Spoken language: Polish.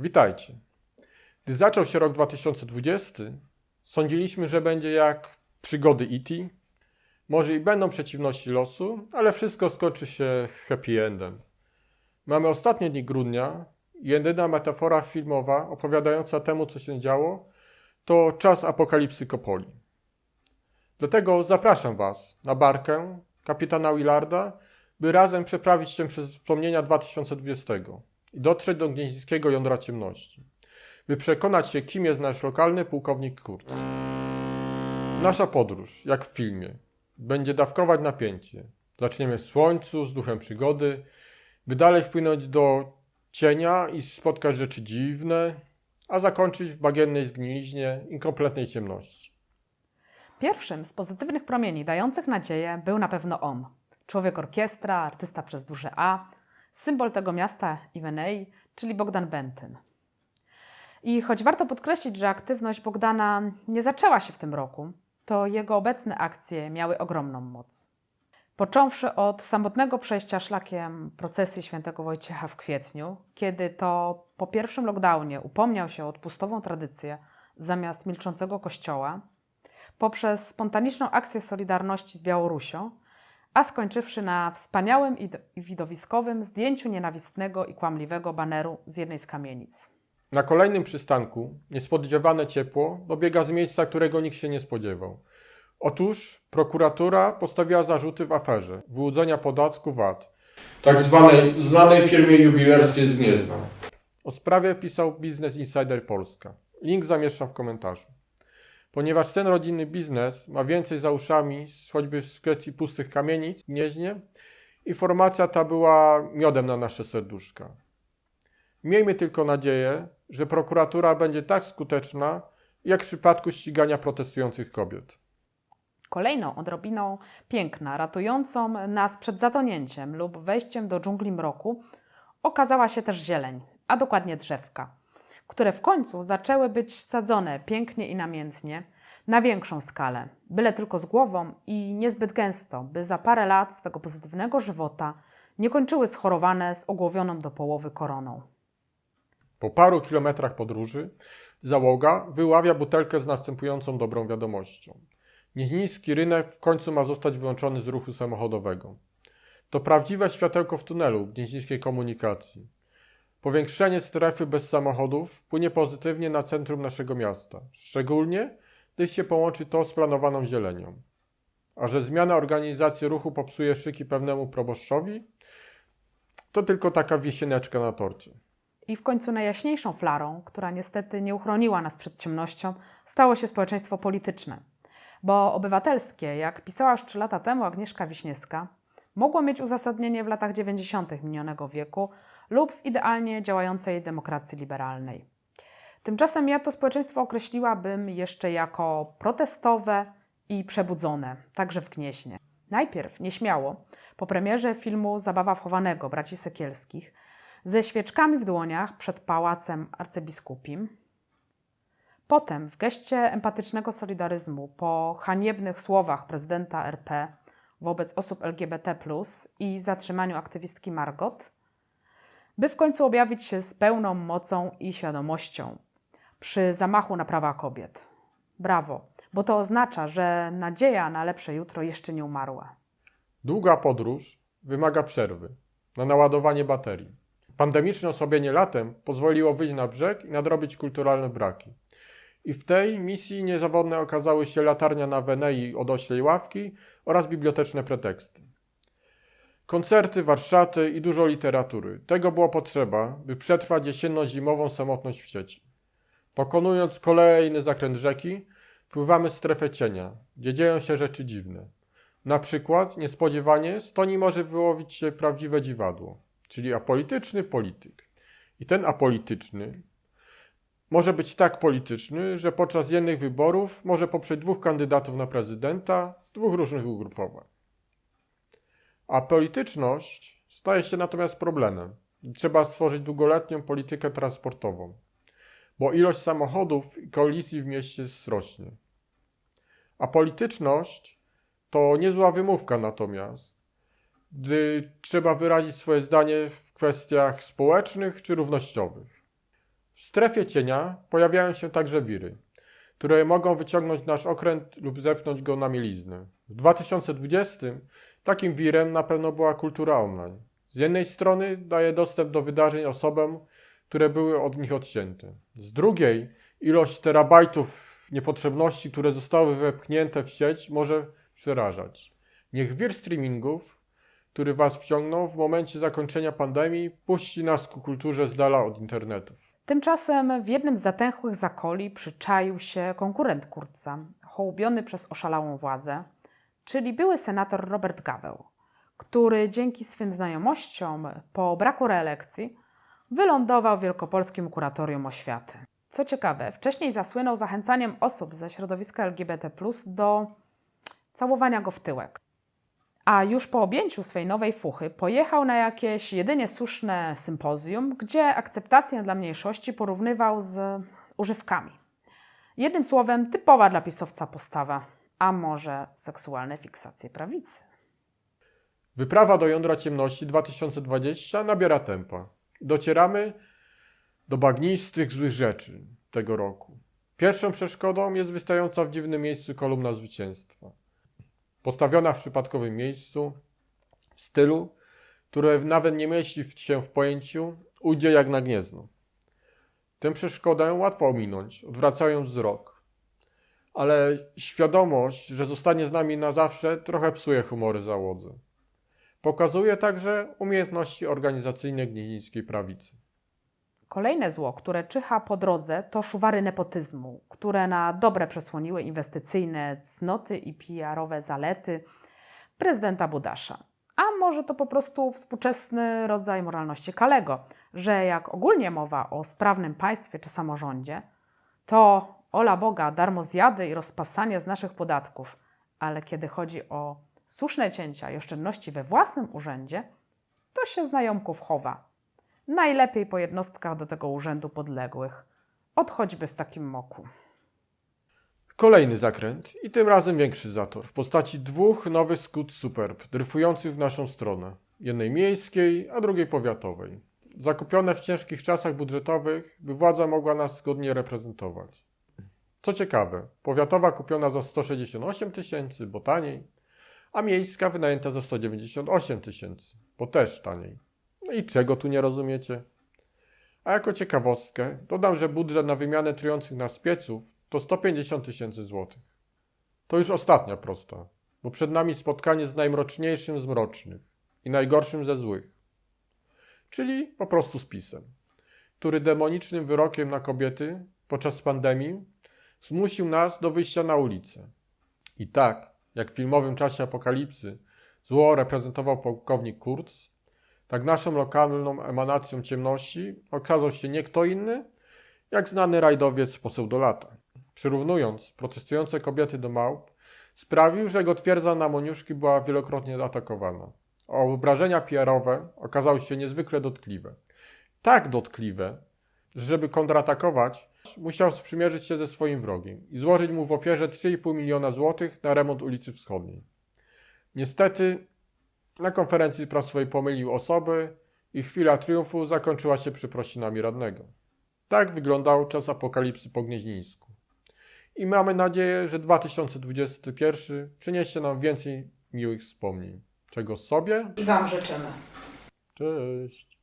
Witajcie. Gdy zaczął się rok 2020, sądziliśmy, że będzie jak przygody E.T. Może i będą przeciwności losu, ale wszystko skończy się happy endem. Mamy ostatnie dni grudnia i jedyna metafora filmowa opowiadająca temu, co się działo, to czas apokalipsy Kopoli. Dlatego zapraszam Was na barkę kapitana Willarda, by razem przeprawić się przez wspomnienia 2020 i dotrzeć do gnieździckiego jądra ciemności, by przekonać się, kim jest nasz lokalny pułkownik Kurz. Nasza podróż, jak w filmie, będzie dawkować napięcie. Zaczniemy w słońcu, z duchem przygody, by dalej wpłynąć do cienia i spotkać rzeczy dziwne, a zakończyć w bagiennej zgniliźnie i kompletnej ciemności. Pierwszym z pozytywnych promieni dających nadzieję był na pewno on. Człowiek orkiestra, artysta przez duże A, symbol tego miasta Iwenei, czyli Bogdan Bentyn. I choć warto podkreślić, że aktywność Bogdana nie zaczęła się w tym roku, to jego obecne akcje miały ogromną moc. Począwszy od samotnego przejścia szlakiem procesji świętego Wojciecha w kwietniu, kiedy to po pierwszym lockdownie upomniał się o odpustową tradycję zamiast milczącego kościoła, poprzez spontaniczną akcję Solidarności z Białorusią, a skończywszy na wspaniałym i widowiskowym zdjęciu nienawistnego i kłamliwego baneru z jednej z kamienic. Na kolejnym przystanku niespodziewane ciepło dobiega z miejsca, którego nikt się nie spodziewał. Otóż prokuratura postawiła zarzuty w aferze wyłudzenia podatku VAT, tak zwanej znanej firmie jubilerskiej z Gniezna. O sprawie pisał Business Insider Polska. Link zamieszczam w komentarzu. Ponieważ ten rodzinny biznes ma więcej za uszami, choćby w kwestii pustych kamienic w Gnieźnie, informacja ta była miodem na nasze serduszka. Miejmy tylko nadzieję, że prokuratura będzie tak skuteczna, jak w przypadku ścigania protestujących kobiet. Kolejną odrobiną piękna, ratującą nas przed zatonięciem lub wejściem do dżungli mroku, okazała się też zieleń, a dokładnie drzewka, które w końcu zaczęły być sadzone pięknie i namiętnie, na większą skalę, byle tylko z głową i niezbyt gęsto, by za parę lat swego pozytywnego żywota nie kończyły schorowane z ogłowioną do połowy koroną. Po paru kilometrach podróży załoga wyławia butelkę z następującą dobrą wiadomością. Niski rynek w końcu ma zostać wyłączony z ruchu samochodowego. To prawdziwe światełko w tunelu gnieźnieńskiej komunikacji. Powiększenie strefy bez samochodów wpłynie pozytywnie na centrum naszego miasta, szczególnie gdy się połączy to z planowaną zielenią. A że zmiana organizacji ruchu popsuje szyki pewnemu proboszczowi, to tylko taka wisieneczka na torcie. I w końcu najjaśniejszą flarą, która niestety nie uchroniła nas przed ciemnością, stało się społeczeństwo polityczne. Bo obywatelskie, jak pisała już trzy lata temu Agnieszka Wiśniewska, mogło mieć uzasadnienie w latach 90. minionego wieku lub w idealnie działającej demokracji liberalnej. Tymczasem ja to społeczeństwo określiłabym jeszcze jako protestowe i przebudzone, także w Gnieźnie. Najpierw nieśmiało, po premierze filmu Zabawa wchowanego braci Sekielskich, ze świeczkami w dłoniach przed pałacem arcybiskupim. Potem w geście empatycznego solidaryzmu po haniebnych słowach prezydenta RP wobec osób LGBT i zatrzymaniu aktywistki Margot, by w końcu objawić się z pełną mocą i świadomością przy zamachu na prawa kobiet. Brawo, bo to oznacza, że nadzieja na lepsze jutro jeszcze nie umarła. Długa podróż wymaga przerwy na naładowanie baterii. Pandemiczne osłabienie latem pozwoliło wyjść na brzeg i nadrobić kulturalne braki. I w tej misji niezawodne okazały się latarnia na Wenei od oślej ławki oraz biblioteczne preteksty. Koncerty, warsztaty i dużo literatury. Tego było potrzeba, by przetrwać jesienno-zimową samotność w sieci. Pokonując kolejny zakręt rzeki, pływamy w strefę cienia, gdzie dzieją się rzeczy dziwne. Na przykład, niespodziewanie, z toni może wyłowić się prawdziwe dziwadło, czyli apolityczny polityk. I ten apolityczny może być tak polityczny, że podczas jednych wyborów może poprzeć dwóch kandydatów na prezydenta z dwóch różnych ugrupowań. A polityczność staje się natomiast problemem. Trzeba stworzyć długoletnią politykę transportową, bo ilość samochodów i kolizji w mieście rośnie. A polityczność to niezła wymówka natomiast, gdy trzeba wyrazić swoje zdanie w kwestiach społecznych czy równościowych. W strefie cienia pojawiają się także wiry, które mogą wyciągnąć nasz okręt lub zepchnąć go na mieliznę. W 2020 takim wirem na pewno była kultura online. Z jednej strony daje dostęp do wydarzeń osobom, które były od nich odcięte. Z drugiej ilość terabajtów niepotrzebności, które zostały wepchnięte w sieć, może przerażać. Niech wir streamingów, który Was wciągnął w momencie zakończenia pandemii, puści nas ku kulturze z dala od internetów. Tymczasem w jednym z zatęchłych zakoli przyczaił się konkurent Kurca, hołubiony przez oszalałą władzę, czyli były senator Robert Gaweł, który dzięki swym znajomościom po braku reelekcji wylądował w Wielkopolskim Kuratorium Oświaty. Co ciekawe, wcześniej zasłynął zachęcaniem osób ze środowiska LGBT do całowania go w tyłek. A już po objęciu swej nowej fuchy pojechał na jakieś jedynie słuszne sympozjum, gdzie akceptację dla mniejszości porównywał z używkami. Jednym słowem, typowa dla pisowca postawa, a może seksualne fiksacje prawicy. Wyprawa do jądra ciemności 2020 nabiera tempa. Docieramy do bagnistych złych rzeczy tego roku. Pierwszą przeszkodą jest wystająca w dziwnym miejscu kolumna zwycięstwa. Postawiona w przypadkowym miejscu, w stylu, które nawet nie mieści się w pojęciu, ujdzie jak na gniezno. Tę przeszkodę łatwo ominąć, odwracając wzrok. Ale świadomość, że zostanie z nami na zawsze, trochę psuje humory załodze. Pokazuje także umiejętności organizacyjne gnieźnieńskiej prawicy. Kolejne zło, które czyha po drodze, to szuwary nepotyzmu, które na dobre przesłoniły inwestycyjne cnoty i PR-owe zalety prezydenta Budasza. A może to po prostu współczesny rodzaj moralności Kalego, że jak ogólnie mowa o sprawnym państwie czy samorządzie, to ola Boga, darmo zjady i rozpasanie z naszych podatków, ale kiedy chodzi o słuszne cięcia i oszczędności we własnym urzędzie, to się znajomków chowa. Najlepiej po jednostkach do tego urzędu podległych. Od choćby w takim moku. Kolejny zakręt i tym razem większy zator w postaci dwóch nowych skut Superb dryfujących w naszą stronę. Jednej miejskiej, a drugiej powiatowej. Zakupione w ciężkich czasach budżetowych, by władza mogła nas zgodnie reprezentować. Co ciekawe, powiatowa kupiona za 168 tysięcy, bo taniej, a miejska wynajęta za 198 tysięcy, bo też taniej. No i czego tu nie rozumiecie? A jako ciekawostkę dodam, że budżet na wymianę trujących nas pieców to 150 tysięcy złotych. To już ostatnia prosta, bo przed nami spotkanie z najmroczniejszym z mrocznych i najgorszym ze złych, czyli po prostu z pisem, który demonicznym wyrokiem na kobiety podczas pandemii zmusił nas do wyjścia na ulicę. I tak, jak w filmowym czasie apokalipsy zło reprezentował pułkownik Kurz, tak naszą lokalną emanacją ciemności okazał się nie kto inny, jak znany rajdowiec poseł do lata. Przyrównując protestujące kobiety do małp, sprawił, że jego twierdza na Moniuszki była wielokrotnie atakowana. Obrażenia PR-owe okazały się niezwykle dotkliwe. Tak dotkliwe, że żeby kontratakować, musiał sprzymierzyć się ze swoim wrogiem i złożyć mu w ofierze 3,5 miliona złotych na remont ulicy Wschodniej. Niestety na konferencji prasowej pomylił osoby i chwila triumfu zakończyła się przeprosinami radnego. Tak wyglądał czas apokalipsy po Gnieźnińsku. I mamy nadzieję, że 2021 przyniesie nam więcej miłych wspomnień. Czego sobie? I Wam życzymy. Cześć!